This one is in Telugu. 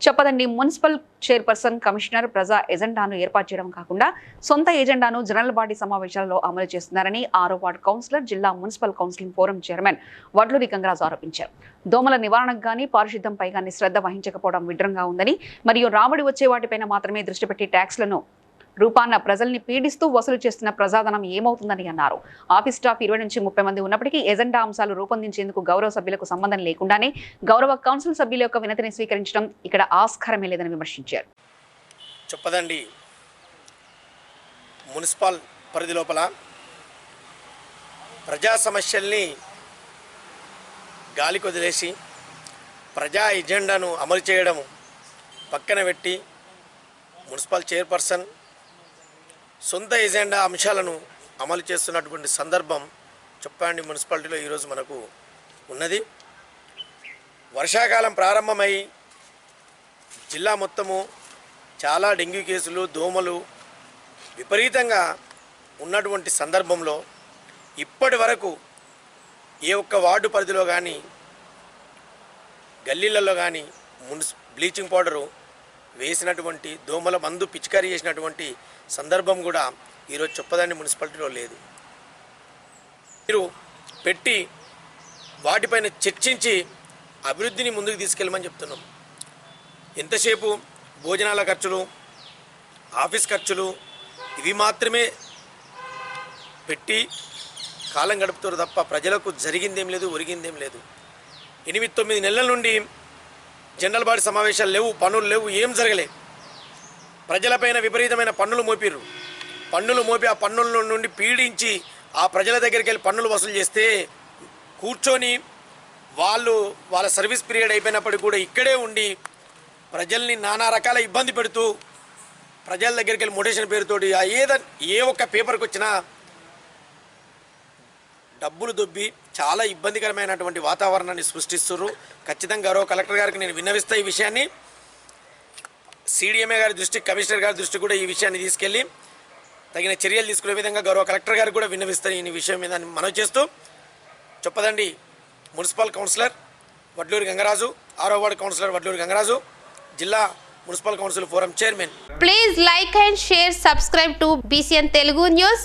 చెప్పదండి మున్సిపల్ చైర్పర్సన్ కమిషనర్ ప్రజా ఎజెండాను ఏర్పాటు చేయడం కాకుండా సొంత ఎజెండాను జనరల్ బాడీ సమావేశాలలో అమలు చేస్తున్నారని ఆరో వార్డు కౌన్సిలర్ జిల్లా municipal counselling forum chairman Vadluri Gangaraju ఆరోపించారు. దోమల నివారణకు కానీ పారిశుద్ధ్యంపై కానీ శ్రద్ధ వహించకపోవడం విడ్రంగా ఉందని మరియు రాబడి వచ్చే వాటిపైన మాత్రమే దృష్టి పెట్టి ట్యాక్స్లను రూపాన ప్రజల్ని పీడిస్తూ వసూలు చేస్తున్న ప్రజాధనం ఏమవుతుందని అన్నారు. ఆఫీస్ స్టాఫ్ ఇరవై నుంచి ముప్పై మంది ఉన్నప్పటికీ ఎజెండా అంశాలు రూపొందించేందుకు గౌరవ సభ్యులకు సంబంధం లేకుండానే గౌరవ కౌన్సిల్ సభ్యుల యొక్క వినతిని స్వీకరించడం ఇక్కడ ఆస్కారమే లేదని విమర్శించారు. చెప్పదండి. మున్సిపల్ పరిధి లోపల ప్రజా సమస్యల్ని గాలికి వదిలేసి ప్రజా ఎజెండాను అమలు చేయడం పక్కన పెట్టి మున్సిపల్ చైర్పర్సన్ సొంత ఎజెండా అంశాలను అమలు చేస్తున్నటువంటి సందర్భం చెప్పండి మున్సిపాలిటీలో ఈరోజు మనకు ఉన్నది. వర్షాకాలం ప్రారంభమై జిల్లా మొత్తము చాలా డెంగ్యూ కేసులు దోమలు విపరీతంగా ఉన్నటువంటి సందర్భంలో ఇప్పటి వరకు ఏ ఒక్క వార్డు పరిధిలో కానీ గల్లీలలో కానీ మున్సి బ్లీచింగ్ పౌడరు వేసినటువంటి దోమల మందు పిచికారీ చేసినటువంటి సందర్భం కూడా ఈరోజు చొప్పదాన్ని మున్సిపాలిటీలో లేదు. మీరు పెట్టి వాటిపైన చర్చించి అభివృద్ధిని ముందుకు తీసుకెళ్ళమని చెప్తున్నాం. ఎంతసేపు భోజనాల ఖర్చులు ఆఫీస్ ఖర్చులు ఇవి మాత్రమే పెట్టి కాలం గడుపుతారు తప్ప ప్రజలకు జరిగిందేం లేదు ఒరిగిందేం లేదు. ఎనిమిది తొమ్మిది నెలల నుండి జనరల్ బాడీ సమావేశాలు లేవు పనులు లేవు ఏం జరగలే. ప్రజలపైన విపరీతమైన పన్నులు మోపిర్రు. పన్నులు మోపి ఆ పన్నుల నుండి పీడించి ఆ ప్రజల దగ్గరికి వెళ్ళి పన్నులు వసూలు చేస్తే కూర్చొని వాళ్ళు వాళ్ళ సర్వీస్ పీరియడ్ అయిపోయినప్పటికీ కూడా ఇక్కడే ఉండి ప్రజల్ని నానా రకాల ఇబ్బంది పెడుతూ ప్రజల దగ్గరికి వెళ్ళి మొటేషన్ పేరుతోటి ఏద ఏ ఒక్క పేపర్కి వచ్చినా డబ్బులు దొబ్బి చాలా ఇబ్బందికరమైనటువంటి వాతావరణాన్ని సృష్టిస్తున్నారు ఖచ్చితంగా గౌరవ కలెక్టర్ గారికి నేను విన్నవిస్తా ఈ విషయాన్ని. సిడిఎంఏ గారి దృష్టికి కమిషనర్ గారి దృష్టికి కూడా ఈ విషయాన్ని తీసుకెళ్ళి తగిన చర్యలు తీసుకునే విధంగా గౌరవ కలెక్టర్ గారికి కూడా విన్నవిస్తారు ఈ విషయం మీద మనవి చేస్తూ చెప్పదండి. మున్సిపల్ కౌన్సిలర్ వడ్లూరి గంగరాజు ఆరో వార్డు కౌన్సిలర్ వడ్లూరి గంగరాజు జిల్లా municipal council forum chairman. Please like and share subscribe to BCN Telugu news